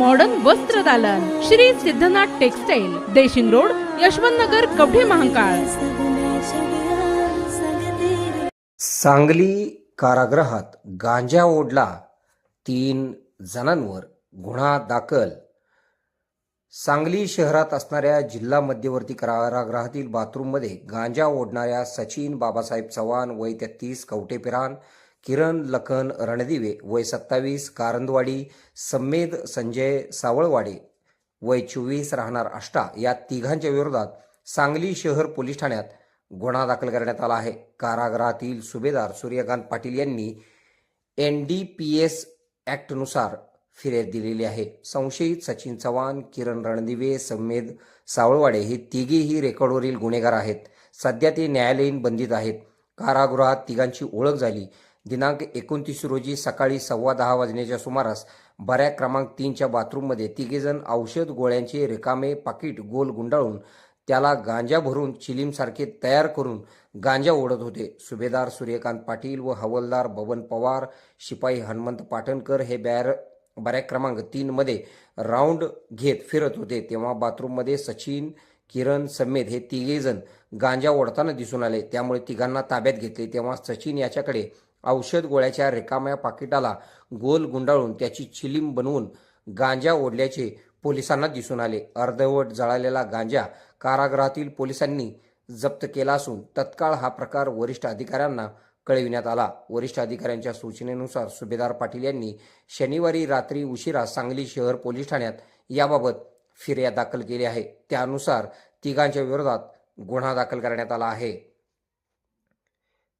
Modern वस्त्र दालन. Shri Siddhanath textile Deshing road Yashwant Nagar Kavathe Mahankal. Sangli कारागृहात गांजा ओढला तीन जणांवर गुन्हा दाखल. सांगली शहरात असणाऱ्या जिल्हा मध्यवर्ती कारागृहातील बाथरूममध्ये गांजा ओढणाऱ्या सचिन बाबासाहेब चव्हाण वय तेहतीस कवटेपिरान किरण लखन रणदिवे वय सत्तावीस कारंदवाडी सम्मेद संजय सावळवाडे वय चोवीस राहणार आष्टा या तिघांच्या विरोधात सांगली शहर पोलीस ठाण्यात गुन्हा दाखल करण्यात आला आहे. कारागृहातील सुभेदार सूर्यकांत पाटील यांनी एन डी पी एस ॲक्टनुसार फिर्याद दिलेली आहे. संशयित सचिन चव्हाण किरण रणदिवे सम्मेद सावळवाडे हे तिघेही रेकॉर्डवरील गुन्हेगार आहेत. सध्या ते न्यायालयीन बंदित आहेत. कारागृहात तिघांची ओळख झाली. दिनांक एकोणतीस रोजी सकाळी सव्वा दहा वाजण्याच्या सुमारास बऱ्या क्रमांक तीनच्या बाथरूममध्ये तिघेजण औषध गोळ्यांचे रिकामे पाकिट गोल गुंडाळून त्याला गांजा भरून चिलीमसारखे तयार करून गांजा ओढत होते. सुभेदार सूर्यकांत पाटील व हवलदार बबन पवार शिपाई हनुमंत पाटणकर हे बॅर बऱ्या क्रमांक तीनमध्ये राऊंड घेत फिरत होते. तेव्हा बाथरूममध्ये सचिन किरण समेत हे तिघेजण गांजा ओढताना दिसून आले. त्यामुळे तिघांना ताब्यात घेतले. तेव्हा सचिन याच्याकडे औषध गोळ्याच्या रिकाम्या पाकिटाला गोल गुंडाळून त्याची चिलीम बनवून गांजा ओढल्याचे पोलिसांना दिसून आले. अर्धवट जळालेला गांजा कारागृहातील पोलिसांनी जप्त केला असून तत्काळ हा प्रकार वरिष्ठ अधिकाऱ्यांना कळविण्यात आला. वरिष्ठ अधिकाऱ्यांच्या सूचनेनुसार सुभेदार पाटील यांनी शनिवारी रात्री उशिरा सांगली शहर पोलीस ठाण्यात याबाबत फिर्याद दाखल केली आहे. त्यानुसार तिघांच्या विरोधात गुन्हा दाखल करण्यात आला आहे.